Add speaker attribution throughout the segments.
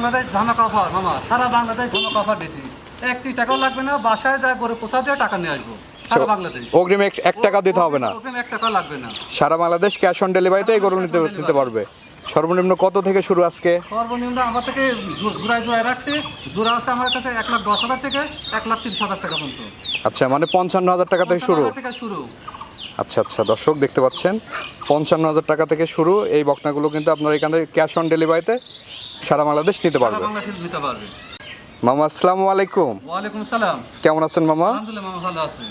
Speaker 1: মামা সারা বাংলাদেশ একটি টাকাও লাগবে না বাসায় দিয়ে টাকা নিয়ে আসব। সারা বাংলাদেশ।
Speaker 2: অগ্রিম এক- এক টাকা দিতে হবে না।
Speaker 1: ওখানে এক টাকা লাগবে না।
Speaker 2: সারা বাংলাদেশ ক্যাশ অন ডেলিভারিতে এই গরু নিতে নিতে পারবে। সর্বনিম্ন কত থেকে শুরু আজকে?
Speaker 1: সর্বনিম্ন আমার থেকে জো- জোড়ায় জোড়ায় রাখছি। জোড়া আছে আমার কাছে এক লাখ দশ হাজার থেকে এক লাখ তিরিশ হাজার টাকা পর্যন্ত।
Speaker 2: আচ্ছা মানে পঞ্চান্ন হাজার টাকা থেকে শুরু
Speaker 1: হাজার টাকা শুরু।
Speaker 2: আচ্ছা আচ্ছা দর্শক দেখতে পাচ্ছেন পঞ্চান্ন হাজার টাকা থেকে শুরু এই বকনাগুলো কিন্তু আপনার এখান থেকে ক্যাশ অন ডেলিভারিতে সারা বাংলাদেশ নিতে
Speaker 1: সারা
Speaker 2: পারবে।
Speaker 1: বাংলাদেশ নিতে পারবে।
Speaker 2: মামা আসসালামু আলাইকুম।
Speaker 1: ওয়ালাইকুম সালাম
Speaker 2: কেমন আছেন মামা?
Speaker 1: আলহামদুলিল্লাহ মামা ভালো আছে।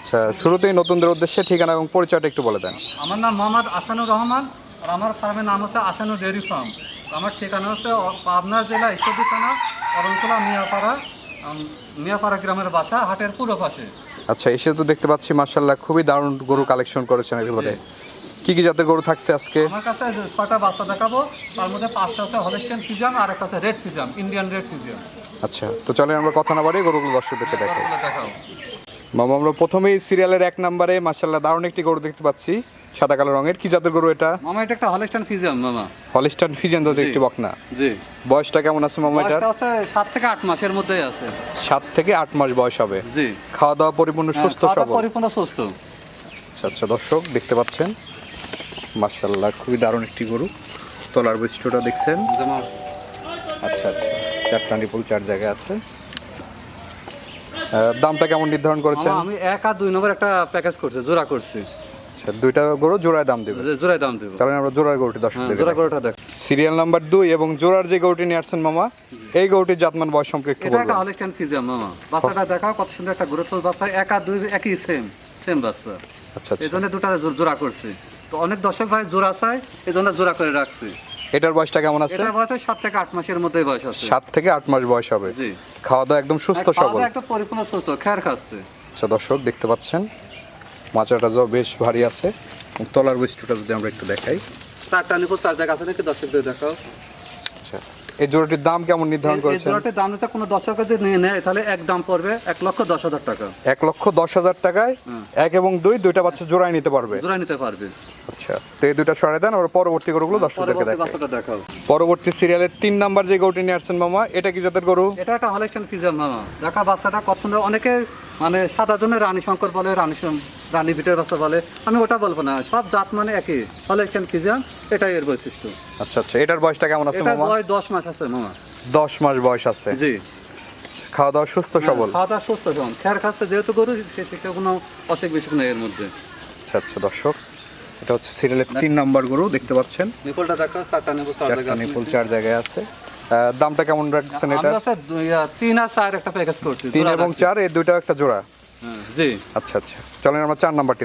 Speaker 2: আচ্ছা শুরুতেই নতুনদের উদ্দেশ্যে ঠিকানা এবং পরিচয়টা একটু বলে দেন।
Speaker 1: আমার নাম মোহাম্মদ আসানুর রহমান আর আমার ফার্মের নাম হচ্ছে আসানুর ডেয়ারি ফার্ম। আমার ঠিকানা হচ্ছে পাবনা জেলা ঈশ্বরদী থানা অরণতলা মিয়াপাড়া মিয়াপাড়া গ্রামের বাসা হাটের পুরো পাশে।
Speaker 2: আচ্ছা এসে তো দেখতে পাচ্ছি মার্শাল্লাহ খুবই দারুণ গরু কালেকশন করেছেন এগুলোতে কি কি জাতের গরু থাকছে আজকে?
Speaker 1: আমার কাছে ছয়টা বাচ্চা দেখাবো তার মধ্যে পাঁচটা হচ্ছে হলেস্টিয়ান ফিজাম আর একটা red Friesian Indian red Friesian
Speaker 2: আচ্ছা তো চলেন আমরা কথা না বাড়িয়ে গরুগুলো দর্শকদেরকে দেখাই।
Speaker 1: দেখাও।
Speaker 2: মামা আমরা প্রথমেই সিরিয়ালের এক নম্বরে মার্শাল্লাহ দারুণ একটি গরু দেখতে পাচ্ছি সাদা কালো রঙের। কি জাতের গরু এটা?
Speaker 1: মামা এটা একটা হলেস্টিয়ান ফিজাম মামা।
Speaker 2: হলিস্টান ফিজেন জাতের একটি বকনা।
Speaker 1: জি।
Speaker 2: বয়সটা কেমন আছে মামা
Speaker 1: বয়সটা হচ্ছে সাত থেকে আট মাসের মধ্যেই আছে।
Speaker 2: সাত থেকে আট মাস বয়স হবে।
Speaker 1: জি।
Speaker 2: খাওয়া দাওয়া পরিপূর্ণ সুস্থ
Speaker 1: হ্যাঁ, দাওয়া
Speaker 2: সবল?
Speaker 1: পরিপূর্ণ সুস্থ।
Speaker 2: আচ্ছা আচ্ছা দর্শক দেখতে পাচ্ছেন? মার্শাল্লাহ খুবই দারুণ একটি গরু। তলার বৈশিষ্ট্যটা দেখছেন? আচ্ছা আচ্ছা। চারটা নিপুল চার জায়গায় আছে। দামটা কেমন নির্ধারণ করেছেন?
Speaker 1: আমি এক আর দুই নম্বর একটা প্যাকেজ করছি জোড়া করছি।
Speaker 2: আচ্ছা দুইটা গরু জোড়ায় দাম দেবে
Speaker 1: জোড়ায় দাম দেবো।
Speaker 2: তাহলে আমরা জোড়ার গরুটি
Speaker 1: হ্যাঁ,
Speaker 2: দর্শকদের
Speaker 1: জোড়া করেটা দেখ।
Speaker 2: সিরিয়াল নাম্বার দুই এবং জোড়ার যে গরুটি নিয়ে আসছেন মামা এই গরুটির জাতমান বয়স সম্পর্কে একটু
Speaker 1: এটা একটা হলিস্টান ফিজিয়াম মামা। বাচ্চাটা দেখা কত সুন্দর একটা গুরুত্ব বাচ্চা এক আর দুই একই সেম সেম বাচ্চা।
Speaker 2: আচ্ছা
Speaker 1: এই
Speaker 2: আচ্ছা।
Speaker 1: জন্য দুটা জোড়া করছি। তো অনেক দর্শক ভাই জোড়া চাই এই জন্য জোড়া করে রাখছি।
Speaker 2: এটার বয়সটা কেমন আছে?
Speaker 1: এটা বয়স সাত থেকে আট মাসের মধ্যে বয়স আছে।
Speaker 2: সাত থেকে আট মাস বয়স হবে।
Speaker 1: জি।
Speaker 2: খাওয়া দাওয়া একদম সুস্থ সবল।
Speaker 1: একটা পরিপূর্ণ সুস্থ খেয়ার খাচ্ছে।
Speaker 2: আচ্ছা দর্শক দেখতে পাচ্ছেন মাচাটা যাও বেশ ভারী আছে। তলার বৈশিষ্ট্যটা যদি আমরা একটু দেখাই।
Speaker 1: চারটা নিপুর চার জায়গা আছে নাকি দর্শকদের দেখাও।
Speaker 2: এই জোড়াটির দাম কেমন নির্ধারণ করেছেন?
Speaker 1: জোড়াটির দাম হচ্ছে কোনো দর্শক যদি নিয়ে নেয় তাহলে এক দাম পড়বে এক লক্ষ দশ হাজার টাকা।
Speaker 2: এক লক্ষ দশ হাজার টাকায় এক এবং দুই দুইটা বাচ্চা জোড়ায় নিতে পারবে?
Speaker 1: জোড়া নিতে পারবে।
Speaker 2: আচ্ছা তো এই দুইটা সরাই দেন আর পরবর্তী গরুগুলো দর্শকদেরকে
Speaker 1: পরবর্তী দেখাও।
Speaker 2: পরবর্তী সিরিয়ালের তিন নাম্বার যে গরুটি নিয়ে আসছেন মামা এটা কি জাতের গরু?
Speaker 1: এটা একটা হলেকশন ফিজার মামা। দেখা বাচ্চাটা পছন্দ অনেকে মানে সাদা জন্য রানী শঙ্কর বলে রানী রানী ভিটের বাচ্চা বলে আমি ওটা বলব না সব জাত মানে একই। হলেকশন ফিজাম এটাই এর বৈশিষ্ট্য।
Speaker 2: আচ্ছা আচ্ছা এটার বয়সটা কেমন আছে
Speaker 1: এটা
Speaker 2: মামা?
Speaker 1: বয়স দশ মাস আছে মামা।
Speaker 2: দশ মাস বয়স আছে।
Speaker 1: জি।
Speaker 2: খাওয়া দাওয়া সুস্থ সবল?
Speaker 1: খাওয়া দাওয়া সুস্থ সম খেয়ার খাচ্ছে যেহেতু গরু সে সেটা কোনো অসুখ বিসুখ নেই এর মধ্যে।
Speaker 2: আচ্ছা আচ্ছা দর্শক এটা হচ্ছে সিরিয়ালের তিন নাম্বার গরু দেখতে পাচ্ছেন।
Speaker 1: নিপলটা দেখো চারটা নেব চার
Speaker 2: চারটা
Speaker 1: জায়গা
Speaker 2: নিপুল চার জায়গায় আছে। দামটা কেমন রাখছেন এটা
Speaker 1: আমরা স্যার তিন আর চার একটা প্যাকেজ করছি
Speaker 2: তিন এবং। চার এই দুইটা একটা জোড়া?
Speaker 1: হ্যাঁ, জি।
Speaker 2: আচ্ছা আচ্ছা। চলেন আমরা চার নাম্বারটি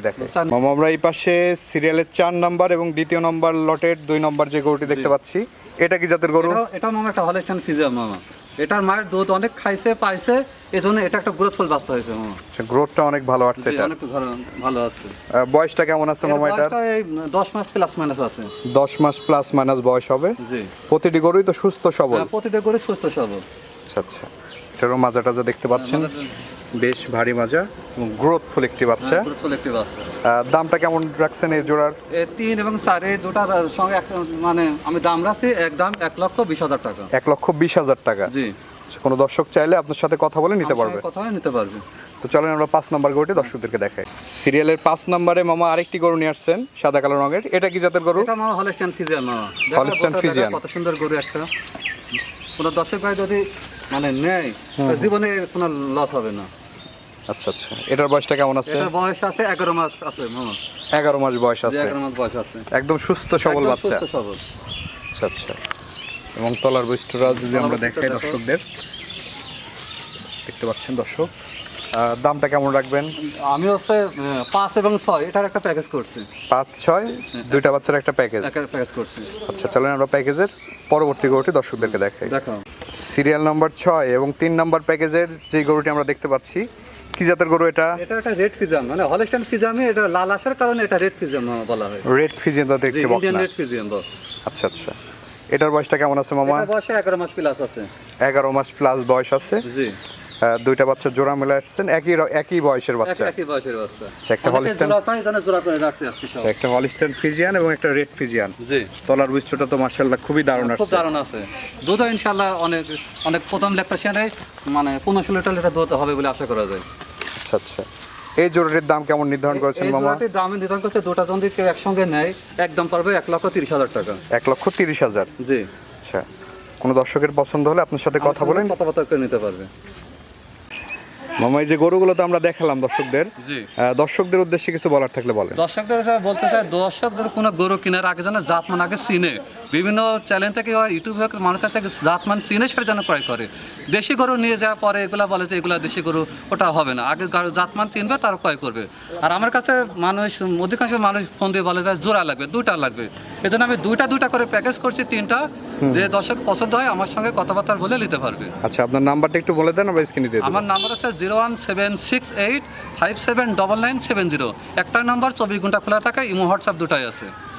Speaker 2: মামা আমরা এই পাশে সিরিয়ালের চার নাম্বার এবং দ্বিতীয় নাম্বার লটের দুই নাম্বার যে গরুটি দেখতে পাচ্ছি এটা কি জাতের গরু?
Speaker 1: এটা মামা একটা মামা। এটার মায়ের দুধ অনেক খাইছে পাইছে এই জন্য এটা একটা গ্রোথফুল বাচ্চা হয়েছে মামা।
Speaker 2: আচ্ছা গ্রোথটা অনেক ভালো আসছে এটা।
Speaker 1: অনেক ভালো- আছে।
Speaker 2: বয়সটা কেমন আছে মামা এটার?
Speaker 1: বয়সটা এই দশ মাস প্লাস মাইনাস আছে।
Speaker 2: দশ মাস প্লাস মাইনাস বয়স হবে।
Speaker 1: জি।
Speaker 2: প্রতিটি গরুই তো সুস্থ সবল।
Speaker 1: প্রতিটি প্রতিটা করে সুস্থ সবল।
Speaker 2: আচ্ছা আচ্ছা। এটারও মাজা টাজা দেখতে পাচ্ছেন। বেশ ভারী মাজা এবং গ্রোথফুল একটি বাচ্চা। আহ, দামটা কেমন রাখছেন এই জোড়ার?
Speaker 1: তিন এবং চার এই দুটার সঙ্গে মানে আমি দাম রাখছি এক দাম এক লক্ষ বিশ হাজার টাকা।
Speaker 2: এক লক্ষ বিশ হাজার টাকা।
Speaker 1: জি।
Speaker 2: আচ্ছা, কোনো দর্শক চাইলে আপনার সাথে কথা বলে নিতে পারবে।
Speaker 1: কথা হয়ে নিতে পারবে।
Speaker 2: তো চলেন আমরা পাঁচ নম্বর গরুটি দর্শকদেরকে দেখাই। সিরিয়ালের পাঁচ নাম্বারে মামা আরেকটি গরু নিয়ে আসছেন সাদা কালো রঙের। এটা কি জাতের গরু?
Speaker 1: এটা মামা হলেস্টান ফিজিয়ান মামা।
Speaker 2: Friesian।
Speaker 1: কত সুন্দর গরু একটা। কোনো দর্শক ভাই যদি মানে নেই জীবনে কোনো লস হবে না।
Speaker 2: আচ্ছা আচ্ছা। এটার বয়সটা কেমন আছে?
Speaker 1: এটার বয়স আছে এগারো মাস আছে মামা।
Speaker 2: এগারো মাস বয়স আছে।
Speaker 1: এগারো মাস বয়স আছে।
Speaker 2: একদম সুস্থ সবল বাচ্চা।
Speaker 1: সুস্থ সবল।
Speaker 2: আচ্ছা আচ্ছা। এবং তলার বৈশিষ্ট্যটা যদি আমরা দেখাই দর্শকদের দেখতে পাচ্ছেন দর্শক? দামটা কেমন রাখবেন?
Speaker 1: আমি হচ্ছে পাঁচ এবং ছয় এটার একটা প্যাকেজ করছি।
Speaker 2: পাঁচ ছয় দুইটা বাচ্চার একটা প্যাকেজ
Speaker 1: প্যাকেজ করছি।
Speaker 2: আচ্ছা চলেন আমরা প্যাকেজের পরবর্তী গরুটি দর্শকদেরকে দেখাই।
Speaker 1: দেখো
Speaker 2: সিরিয়াল নাম্বার ছয় এবং তিন নাম্বার প্যাকেজের যে গরুটি আমরা দেখতে পাচ্ছি কি জাতের গরু এটা?
Speaker 1: এটা একটা রেড ফিজাম মানে হলেস্টান ফিজামে এটা লাল আসার কারণে এটা রেড ফিজাম বলা হয়।
Speaker 2: রেড জাতের
Speaker 1: জি
Speaker 2: একটি
Speaker 1: ইন্ডিয়ান রেড ফিজিয়াম
Speaker 2: আচ্ছা আচ্ছা। এটার বয়সটা কেমন আছে মামা?
Speaker 1: বয়সে এগারো মাস প্লাস আছে।
Speaker 2: এগারো মাস প্লাস বয়স আছে।
Speaker 1: জি।
Speaker 2: দুইটা বাচ্চা জোড়া মেলে আসছেন। একই একই বয়সের বাচ্চা।
Speaker 1: একই বয়সের বাচ্চা।
Speaker 2: আচ্ছা, একটা Holstein-
Speaker 1: জোড়া এই করে রাখছি আজকে সব।
Speaker 2: আচ্ছা, একটা হলিস্টান ফিজিয়ান এবং একটা রেড ফিজিয়ান।
Speaker 1: জি।
Speaker 2: তলার বৈশিষ্ট্যটা তো মার্শাল্লাহ খুবই দারুণ
Speaker 1: খুব দারুণ আছে। দুধ ইনশাল্লাহ অনেক অনেক প্রথম ল্যাকটেশনে মানে পনেরো লিটার লিটার দুধ হবে বলে আশা করা যায়।
Speaker 2: আচ্ছা আচ্ছা। এই জোড়াটির দাম কেমন নির্ধারণ করেছেন
Speaker 1: এই
Speaker 2: মামা?
Speaker 1: জোড়াটির দাম নির্ধারণ করছে দুটা যদি কেউ একসঙ্গে নেয় একদম পারবে এক লক্ষ তিরিশ হাজার টাকা।
Speaker 2: এক লক্ষ তিরিশ হাজার?
Speaker 1: জি।
Speaker 2: আচ্ছা কোনো দর্শকের পছন্দ হলে আপনার সাথে কথা বলেন।
Speaker 1: কথাবার্তা করে নিতে পারবে।
Speaker 2: মামা এই যে গরুগুলো তো আমরা দেখালাম দর্শকদের। দর্শকদের উদ্দেশ্যে কিছু বলার থাকলে বলেন।
Speaker 1: দর্শকদের বলতে চাই দর্শকদের কোনো গরু কেনার আগে যেন জাতমান আগে চিনে। বিভিন্ন চ্যানেল থেকে হয় ইউটিউব হোক মানুষের থেকে জাতমান চিনে সেটা যেন ক্রয় করে। দেশি গরু নিয়ে যাওয়ার পরে এগুলো বলে যে এগুলা দেশি গরু ওটা হবে না। আগে জাত জাতমান চিনবে তার ক্রয় করবে। আর আমার কাছে মানুষ অধিকাংশ মানুষ ফোন দিয়ে বলে যে জোড়া লাগবে দুইটা লাগবে। এই জন্য আমি দুইটা দুইটা করে প্যাকেজ করছি তিনটা। যে দর্শক পছন্দ হয় আমার সঙ্গে কথাবার্তা বলে নিতে পারবে।
Speaker 2: আচ্ছা আপনার নাম্বারটা একটু বলে দেন আমরা স্ক্রিনে দিয়ে
Speaker 1: আমার নাম্বার হচ্ছে zero one seven six eight five seven double nine seven zero. একটা নাম্বার চব্বিশ ঘণ্টা খোলা থাকে ইমো হোয়াটসঅ্যাপ দুটাই আছে।